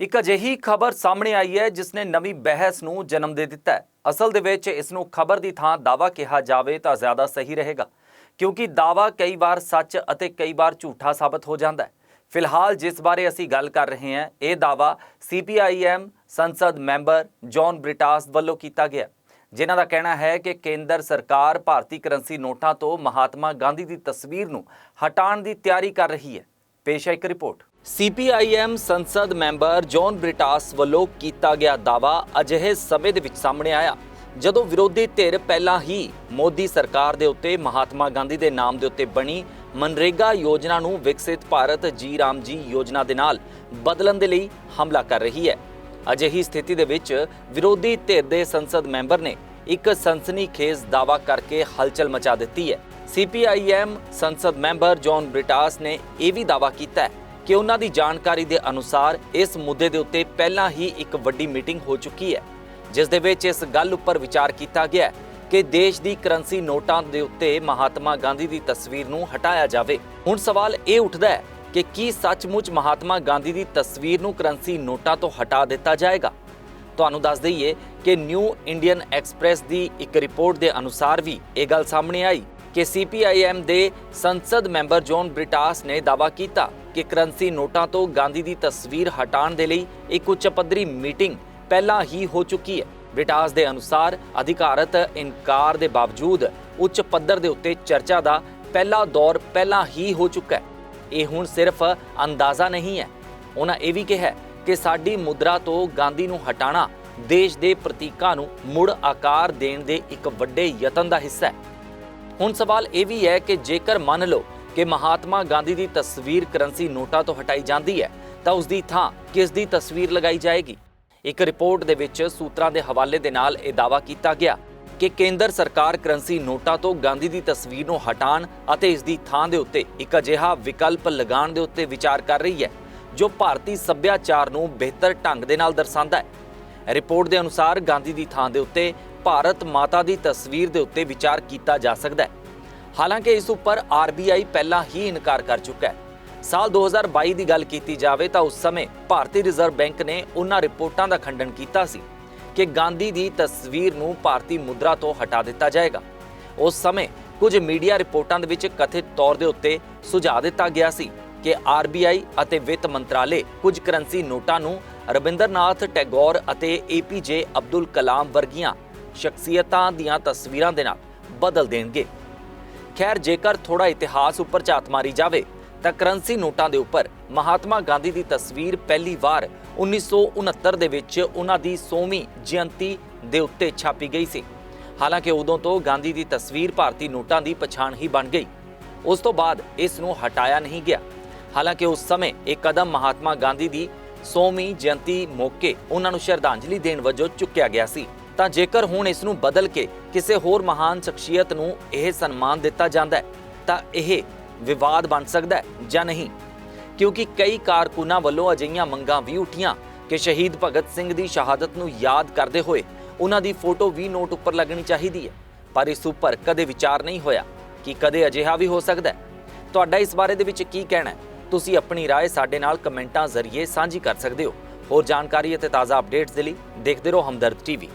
ਇੱਕ ਅਜਿਹੀ ਖਬਰ ਸਾਹਮਣੇ ਆਈ ਹੈ ਜਿਸ ਨੇ ਨਵੀਂ ਬਹਿਸ ਨੂੰ ਜਨਮ ਦੇ ਦਿੱਤਾ ਹੈ। ਅਸਲ ਦੇ ਵਿੱਚ ਇਸ ਨੂੰ ਖਬਰ ਦੀ ਥਾਂ ਦਾਵਾ ਕਿਹਾ ਜਾਵੇ ਤਾਂ ਜ਼ਿਆਦਾ ਸਹੀ ਰਹੇਗਾ, ਕਿਉਂਕਿ ਦਾਵਾ ਕਈ ਵਾਰ ਸੱਚ ਅਤੇ ਕਈ ਵਾਰ ਝੂਠਾ ਸਾਬਤ ਹੋ ਜਾਂਦਾ ਹੈ। ਫਿਲਹਾਲ ਜਿਸ ਬਾਰੇ ਅਸੀਂ ਗੱਲ ਕਰ ਰਹੇ ਹਾਂ, ਇਹ ਦਾਵਾ ਸੀਪੀਆਈਐਮ ਸੰਸਦ ਮੈਂਬਰ ਜੌਨ ਬ੍ਰਿਟਾਸ ਵੱਲੋਂ ਕੀਤਾ ਗਿਆ ਜਿਨ੍ਹਾਂ ਦਾ ਕਹਿਣਾ ਹੈ ਕਿ ਕੇਂਦਰ ਸਰਕਾਰ ਭਾਰਤੀ ਕਰੰਸੀ ਨੋਟਾਂ ਤੋਂ ਮਹਾਤਮਾ ਗਾਂਧੀ ਦੀ ਤਸਵੀਰ ਨੂੰ ਹਟਾਉਣ ਦੀ ਤਿਆਰੀ ਕਰ ਰਹੀ ਹੈ। ਪੇਸ਼ ਹੈ ਇੱਕ ਰਿਪੋਰਟ। ਸੀਪੀਆਈਐਮ ਸੰਸਦ ਮੈਂਬਰ ਜੌਨ ਬ੍ਰਿਟਾਸ ਵੱਲੋਂ ਕੀਤਾ ਗਿਆ ਦਾਵਾ ਅਜਿਹੇ ਸਮੇਂ ਦੇ ਵਿੱਚ ਸਾਹਮਣੇ ਆਇਆ, ਜਦੋਂ ਵਿਰੋਧੀ ਧਿਰ ਪਹਿਲਾਂ ਹੀ ਮੋਦੀ ਸਰਕਾਰ ਦੇ ਉੱਤੇ, ਮਹਾਤਮਾ ਗਾਂਧੀ ਦੇ ਨਾਮ ਦੇ ਉੱਤੇ ਬਣੀ ਮਨਰੇਗਾ ਯੋਜਨਾ ਨੂੰ ਵਿਕਸਿਤ ਭਾਰਤ ਜੀ ਰਾਮ ਜੀ ਯੋਜਨਾ ਦੇ ਨਾਲ ਬਦਲਣ ਦੇ ਲਈ ਹਮਲਾ ਕਰ ਰਹੀ ਹੈ। ਅਜਿਹੀ ਸਥਿਤੀ ਦੇ ਵਿੱਚ ਵਿਰੋਧੀ ਧਿਰ ਦੇ ਸੰਸਦ ਮੈਂਬਰ ਨੇ ਇੱਕ ਸਨਸਨੀਖੇਜ਼ ਦਾਵਾ ਕਰਕੇ ਹਲਚਲ ਮਚਾ ਦਿੱਤੀ ਹੈ। ਸੀਪੀਆਈਐਮ ਸੰਸਦ ਮੈਂਬਰ ਜੌਨ ਬ੍ਰਿਟਾਸ ਨੇ ਇਹ ਵੀ ਦਾਵਾ ਕੀਤਾ ਹੈ ਕਿ ਉਹਨਾਂ ਦੀ ਜਾਣਕਾਰੀ ਦੇ ਅਨੁਸਾਰ ਇਸ ਮੁੱਦੇ ਦੇ ਉੱਤੇ ਪਹਿਲਾਂ ਹੀ ਇੱਕ ਵੱਡੀ ਮੀਟਿੰਗ ਹੋ ਚੁੱਕੀ ਹੈ, ਜਿਸ ਦੇ ਵਿੱਚ ਇਸ ਗੱਲ ਉੱਪਰ ਵਿਚਾਰ ਕੀਤਾ ਗਿਆ ਕਿ ਦੇਸ਼ ਦੀ ਕਰੰਸੀ ਨੋਟਾਂ ਦੇ ਉੱਤੇ ਮਹਾਤਮਾ ਗਾਂਧੀ ਦੀ ਤਸਵੀਰ ਨੂੰ ਹਟਾਇਆ ਜਾਵੇ। ਹੁਣ ਸਵਾਲ ਇਹ ਉੱਠਦਾ ਹੈ ਕਿ ਕੀ ਸੱਚਮੁੱਚ ਮਹਾਤਮਾ ਗਾਂਧੀ ਦੀ ਤਸਵੀਰ ਨੂੰ ਕਰੰਸੀ ਨੋਟਾਂ ਤੋਂ ਹਟਾ ਦਿੱਤਾ ਜਾਏਗਾ? ਤੁਹਾਨੂੰ ਦੱਸ ਦਈਏ ਕਿ ਨਿਊ ਇੰਡੀਅਨ ਐਕਸਪ੍ਰੈਸ ਦੀ ਇੱਕ ਰਿਪੋਰਟ ਦੇ ਅਨੁਸਾਰ ਵੀ ਇਹ ਗੱਲ ਸਾਹਮਣੇ ਆਈ ਕਿ ਸੀਪੀਆਈਐਮ ਦੇ ਸੰਸਦ ਮੈਂਬਰ ਜੌਨ ਬ੍ਰਿਟਾਸ ਨੇ ਦਾਅਵਾ ਕੀਤਾ ਕਿ ਕਰੰਸੀ ਨੋਟਾਂ ਤੋਂ ਗਾਂਧੀ ਦੀ ਤਸਵੀਰ ਹਟਾਉਣ ਦੇ ਲਈ ਇੱਕ ਉੱਚ ਪੱਧਰੀ ਮੀਟਿੰਗ ਪਹਿਲਾਂ ਹੀ ਹੋ ਚੁੱਕੀ ਹੈ। ਬ੍ਰਿਟਾਸ ਦੇ ਅਨੁਸਾਰ ਅਧਿਕਾਰਤ ਇਨਕਾਰ ਦੇ ਬਾਵਜੂਦ ਉੱਚ ਪੱਧਰ ਦੇ ਉੱਤੇ ਚਰਚਾ ਦਾ ਪਹਿਲਾ ਦੌਰ ਪਹਿਲਾਂ ਹੀ ਹੋ ਚੁੱਕਾ ਹੈ। ਇਹ ਹੁਣ ਸਿਰਫ ਅੰਦਾਜ਼ਾ ਨਹੀਂ ਹੈ। ਉਹਨਾਂ ਇਹ ਵੀ ਕਿਹਾ ਕਿ ਸਾਡੀ ਮੁਦਰਾ ਤੋਂ ਗਾਂਧੀ ਨੂੰ ਹਟਾਣਾ ਦੇਸ਼ ਦੇ ਪ੍ਰਤੀਕਾਂ ਨੂੰ ਮੁੜ ਆਕਾਰ ਦੇਣ ਦੇ ਇੱਕ ਵੱਡੇ ਯਤਨ ਦਾ ਹਿੱਸਾ ਹੈ। ਹੁਣ ਸਵਾਲ ਇਹ ਵੀ ਹੈ ਕਿ ਜੇਕਰ ਮੰਨ ਲਓ ਕਿ ਮਹਾਤਮਾ ਗਾਂਧੀ ਦੀ ਤਸਵੀਰ ਕਰੰਸੀ ਨੋਟਾਂ ਤੋਂ ਹਟਾਈ ਜਾਂਦੀ ਹੈ, ਤਾਂ ਉਸ ਦੀ ਥਾਂ ਕਿਸ ਦੀ ਤਸਵੀਰ ਲਗਾਈ ਜਾਏਗੀ? ਇੱਕ ਰਿਪੋਰਟ ਦੇ ਵਿੱਚ ਸੂਤਰਾਂ ਦੇ ਹਵਾਲੇ ਦੇ ਨਾਲ ਇਹ ਦਾਅਵਾ ਕੀਤਾ ਗਿਆ ਕਿ ਕੇਂਦਰ ਸਰਕਾਰ ਕਰੰਸੀ ਨੋਟਾਂ ਤੋਂ ਗਾਂਧੀ ਦੀ ਤਸਵੀਰ ਨੂੰ ਹਟਾਉਣ ਅਤੇ ਇਸ ਦੀ ਥਾਂ ਦੇ ਉੱਤੇ ਇੱਕ ਅਜਿਹਾ ਵਿਕਲਪ ਲਗਾਉਣ ਦੇ ਉੱਤੇ ਵਿਚਾਰ ਕਰ ਰਹੀ ਹੈ, ਜੋ ਭਾਰਤੀ ਸੱਭਿਆਚਾਰ ਨੂੰ ਬਿਹਤਰ ਢੰਗ ਦੇ ਨਾਲ ਦਰਸਾਉਂਦਾ ਹੈ। ਰਿਪੋਰਟ ਦੇ ਅਨੁਸਾਰ ਗਾਂਧੀ ਦੀ ਥਾਂ ਦੇ ਉੱਤੇ ਭਾਰਤ ਮਾਤਾ ਦੀ ਤਸਵੀਰ ਦੇ ਉੱਤੇ ਵਿਚਾਰ ਕੀਤਾ ਜਾ ਸਕਦਾ ਹੈ। ਹਾਲਾਂਕਿ ਇਸ ਉੱਪਰ ਆਰਬੀਆਈ ਪਹਿਲਾਂ ਹੀ ਇਨਕਾਰ ਕਰ ਚੁੱਕਾ ਹੈ। ਸਾਲ 2022 ਦੀ ਗੱਲ ਕੀਤੀ ਜਾਵੇ ਤਾਂ ਉਸ ਸਮੇਂ ਭਾਰਤੀ ਰਿਜ਼ਰਵ ਬੈਂਕ ਨੇ ਉਹਨਾਂ ਰਿਪੋਰਟਾਂ ਦਾ ਖੰਡਨ ਕੀਤਾ ਸੀ ਕਿ ਗਾਂਧੀ ਦੀ ਤਸਵੀਰ ਨੂੰ ਭਾਰਤੀ ਮੁਦਰਾ ਤੋਂ ਹਟਾ ਦਿੱਤਾ ਜਾਏਗਾ। ਉਸ ਸਮੇਂ ਕੁਝ ਮੀਡੀਆ ਰਿਪੋਰਟਾਂ ਦੇ ਵਿੱਚ ਕਥਿਤ ਤੌਰ ਦੇ ਉੱਤੇ ਸੁਝਾਅ ਦਿੱਤਾ ਗਿਆ ਸੀ ਕਿ ਆਰਬੀਆਈ ਅਤੇ ਵਿੱਤ ਮੰਤਰਾਲੇ ਕੁਝ ਕਰੰਸੀ ਨੋਟਾਂ ਨੂੰ ਰਵਿੰਦਰਨਾਥ ਟੈਗੋਰ ਅਤੇ ਏਪੀਜੇ ਅਬਦੁਲ ਕਲਾਮ ਵਰਗੀਆਂ ਸ਼ਖਸੀਅਤਾਂ ਦੀਆਂ ਤਸਵੀਰਾਂ ਦੇ ਨਾਲ ਬਦਲ ਦੇਣਗੇ। ਖੈਰ, ਜੇਕਰ ਥੋੜਾ ਇਤਿਹਾਸ ਉੱਪਰ ਝਾਤ ਮਾਰੀ ਜਾਵੇ, ਤਾਂ ਕਰੰਸੀ ਨੋਟਾਂ ਦੇ ਉੱਪਰ ਮਹਾਤਮਾ ਗਾਂਧੀ ਦੀ ਤਸਵੀਰ ਪਹਿਲੀ ਵਾਰ 1969 ਦੇ ਵਿੱਚ ਉਹਨਾਂ ਦੀ 100ਵੀਂ ਜਯੰਤੀ ਦੇ ਉੱਤੇ ਛਾਪੀ ਗਈ ਸੀ। ਹਾਲਾਂਕਿ ਉਦੋਂ ਤੋਂ ਗਾਂਧੀ ਦੀ ਤਸਵੀਰ ਭਾਰਤੀ ਨੋਟਾਂ ਦੀ ਪਛਾਣ ਹੀ ਬਣ ਗਈ। ਉਸ ਤੋਂ ਬਾਅਦ ਇਸ ਨੂੰ ਹਟਾਇਆ ਨਹੀਂ ਗਿਆ। ਹਾਲਾਂਕਿ ਉਸ ਸਮੇਂ ਇਹ ਕਦਮ ਮਹਾਤਮਾ ਗਾਂਧੀ ਦੀ 100ਵੀਂ ਜਯੰਤੀ ਮੌਕੇ ਉਹਨਾਂ ਨੂੰ ਸ਼ਰਧਾਂਜਲੀ ਦੇਣ ਵਜੋਂ ਚੁੱਕਿਆ ਗਿਆ ਸੀ। ਤਾਂ ਜੇਕਰ ਹੁਣ ਇਸ ਨੂੰ ਬਦਲ ਕੇ ਕਿਸੇ ਹੋਰ ਮਹਾਨ ਸ਼ਖਸੀਅਤ ਨੂੰ ਇਹ ਸਨਮਾਨ ਦਿੱਤਾ ਜਾਂਦਾ ਹੈ ਤਾਂ ਇਹ ਵਿਵਾਦ ਬਣ ਸਕਦਾ ਹੈ ਜਾਂ ਨਹੀਂ ਕਿਉਂਕਿ ਕਈ ਕਾਰਕੁਨਾਂ ਵੱਲੋਂ ਅਜਿਹੀਆਂ ਮੰਗਾਂ ਵੀ ਉੱਠੀਆਂ ਕਿ ਸ਼ਹੀਦ ਭਗਤ ਸਿੰਘ ਦੀ ਸ਼ਹਾਦਤ ਨੂੰ ਯਾਦ ਕਰਦੇ ਹੋਏ ਉਹਨਾਂ ਦੀ ਫੋਟੋ ਵੀ ਨੋਟ ਉੱਪਰ ਲੱਗਣੀ ਚਾਹੀਦੀ ਹੈ ਪਰ ਇਸ ਉੱਪਰ ਕਦੇ ਵਿਚਾਰ ਨਹੀਂ ਹੋਇਆ ਕਿ ਕਦੇ ਅਜਿਹਾ ਵੀ ਹੋ ਸਕਦਾ ਹੈ ਤੁਹਾਡਾ ਇਸ ਬਾਰੇ ਦੇ ਵਿੱਚ ਕੀ ਕਹਿਣਾ ਹੈ ਤੁਸੀਂ ਆਪਣੀ رائے ਸਾਡੇ ਨਾਲ ਕਮੈਂਟਾਂ ਜ਼ਰੀਏ ਸਾਂਝੀ ਕਰ ਸਕਦੇ ਹੋ ਹੋਰ ਜਾਣਕਾਰੀ ਅਤੇ ਤਾਜ਼ਾ ਅਪਡੇਟਸ ਦੇ ਲਈ ਦੇਖਦੇ ਰਹੋ ਹਮਦਰਦ ਟੀਵੀ